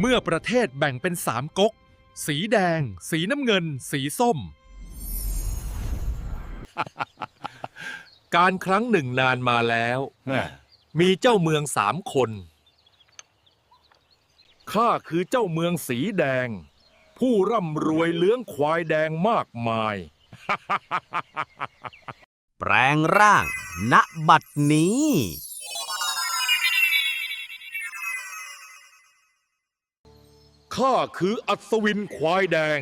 เมื่อประเทศแบ่งเป็นสามก๊ก สีแดง สีน้ำเงิน สีส้ม การครั้งหนึ่งนานมาแล้ว มีเจ้าเมืองสามคน ข้าคือเจ้าเมืองสีแดง ผู้ร่ำรวยเลี้ยงควายแดงมากมาย แปลงร่าง ณบัดนี้ ข้าคืออัศวินควายแดง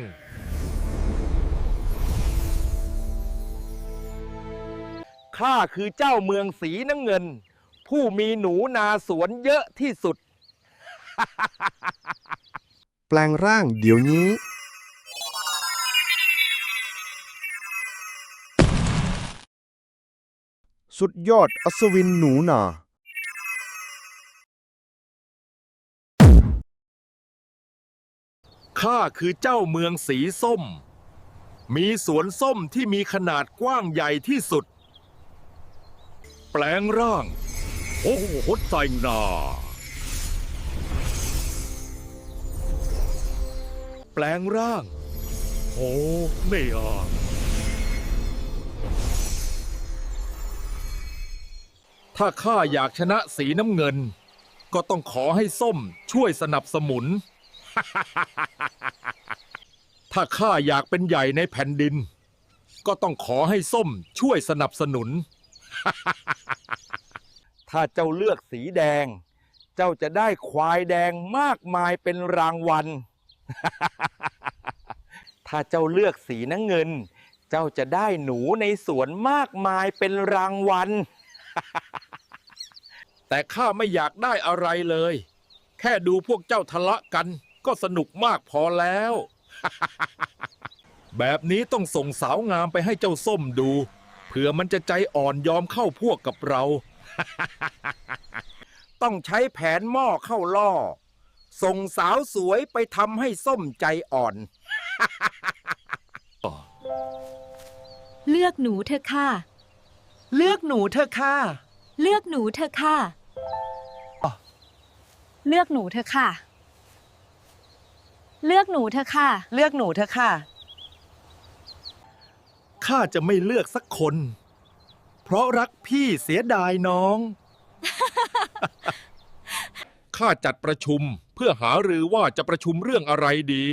ข้าคือเจ้าเมืองสีน้ำเงิน ผู้มีหนูนาสวนเยอะที่สุด แปลงร่างเดี๋ยวนี้ สุดยอดอัศวินหนูนา ข้าคือเจ้าเมืองสีส้ม มีสวนส้มที่มีขนาดกว้างใหญ่ที่สุด แปลงร่าง โอ้โหไซนาแปลงร่าง โอ้ไม่ออกถ้าข้าอยากชนะสีน้ำเงิน ก็ต้องขอให้ส้มช่วยสนับสนุน ถ้าข้าอยากเป็นใหญ่ในแผ่นดิน ก็ต้องขอให้ส้มช่วยสนับสนุน ถ้าเจ้าเลือกสีแดง เจ้าจะได้ควายแดงมากมายเป็นรางวัล ถ้าเจ้าเลือกสีน้ำเงิน เจ้าจะได้หนูในสวนมากมายเป็นรางวัล แต่ข้าไม่อยากได้อะไรเลย แค่ดูพวกเจ้าทะเลาะกัน ก็สนุกมากพอแล้ว แบบนี้ต้องส่งสาวงามไปให้เจ้าส้มดู เผื่อมันจะใจอ่อนยอมเข้าพวกกับเรา ต้องใช้แผนหม้อเข้าล่อ ส่งสาวสวยไปทำให้ส้มใจอ่อน เลือกหนูเถอะค่ะ เลือกหนูเถอะค่ะ เลือกหนูเถอะค่ะ เลือกหนูเถอะค่ะ เลือกหนูเถอะค่ะ เลือกหนูเถอะค่ะ ข้าจะไม่เลือกสักคน เพราะรักพี่เสียดายน้อง ข้าจัดประชุมเพื่อหารือว่าจะประชุมเรื่องอะไรดี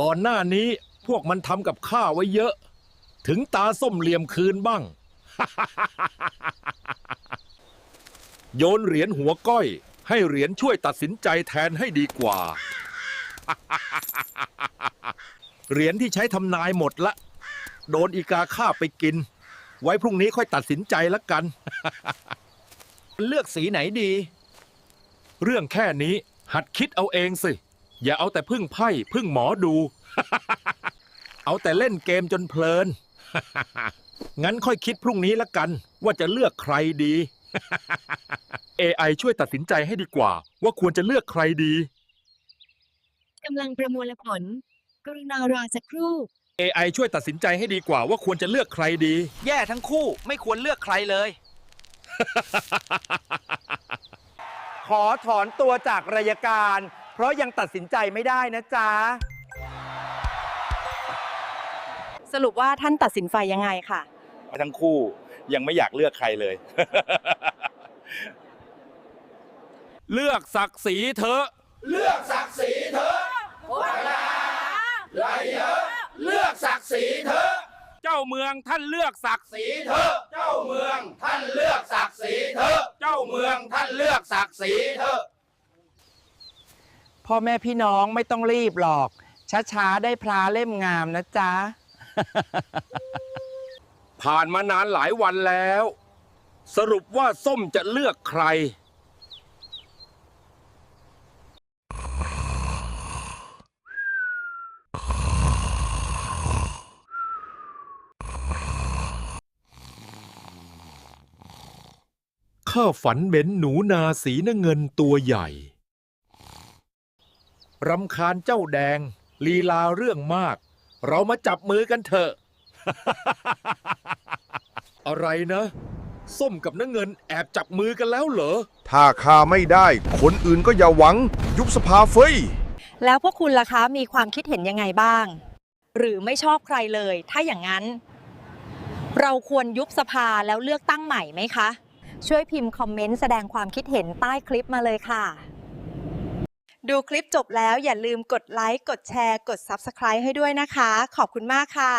ก่อนหน้านี้พวกมันทำกับข้าไว้เยอะ ถึงตาส้มเหลี่ยมคืนบ้าง โยนเหรียญหัวก้อย ให้เหรียญช่วยตัดสินใจแทนให้ดีกว่า เหรียญที่ใช้ทำนายหมดละ โดนอีกาฆ่าไปกิน ไว้พรุ่งนี้ค่อยตัดสินใจละกัน เลือกสีไหนดี เรื่องแค่นี้หัดคิดเอาเองสิ อย่าเอาแต่พึ่งไพ่พึ่งหมอดู เอาแต่เล่นเกมจนเพลิน งั้นค่อยคิดพรุ่งนี้ละกัน ว่าจะเลือกใครดี AI ช่วยตัดสินใจให้ดีกว่า ว่าควรจะเลือกใครดี กำลังประมวลผล กรุณารอสักครู่ AI ช่วยตัดสินใจให้ดีกว่าว่าควรจะเลือกใครดี แย่ทั้งคู่ไม่ควรเลือกใครเลย ขอถอนตัวจากรายการ เพราะยังตัดสินใจไม่ได้นะจ๊ะ สรุปว่าท่านตัดสินไฟยังไงค่ะ ทั้งคู่ยังไม่อยากเลือกใครเลย เลือกศักดิ์ศรีเถอะ เจ้าเมืองท่านเลือกศักดิ์ศรีเถอะ เจ้าเมืองท่านเลือกศักดิ์ศรีเถอะ เจ้าเมืองท่านเลือกศักดิ์ศรีเถอะ พ่อแม่พี่น้องไม่ต้องรีบหรอก ช้าๆ ได้พลาเล่มงามนะจ๊ะ ผ่านมานานหลายวันแล้ว สรุปว่าส้มจะเลือกใคร ข้าฝันเห็นหนูนาสีน้ำเงินตัวใหญ่รำคาญเจ้าแดง ลีลาเรื่องมาก เรามาจับมือกันเถอะ อะไรนะ ส้มกับน้าเงินแอบจับมือกันแล้วเหรอ ถ้าข้าไม่ได้ คนอื่นก็อย่าหวัง ยุบสภาเฟยแล้วพวกคุณล่ะคะมีความคิดเห็นยังไงบ้าง หรือไม่ชอบใครเลย ถ้าอย่างนั้น เราควรยุบสภาแล้วเลือกตั้งใหม่ไหมคะ ช่วยพิมพ์คอมเมนต์แสดงความคิดเห็นใต้คลิปมาเลยค่ะ ดูคลิปจบแล้วอย่าลืมกดไลค์ กดแชร์ กด Subscribe ให้ด้วยนะคะ ขอบคุณมากค่ะ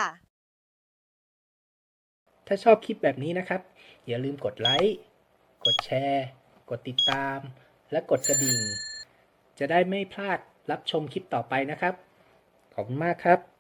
ถ้าชอบคลิปแบบนี้นะครับ อย่าลืมกดไลค์ กดแชร์ กดติดตาม และกดกระดิ่ง จะได้ไม่พลาดรับชมคลิปต่อไปนะครับ ขอบคุณมากครับ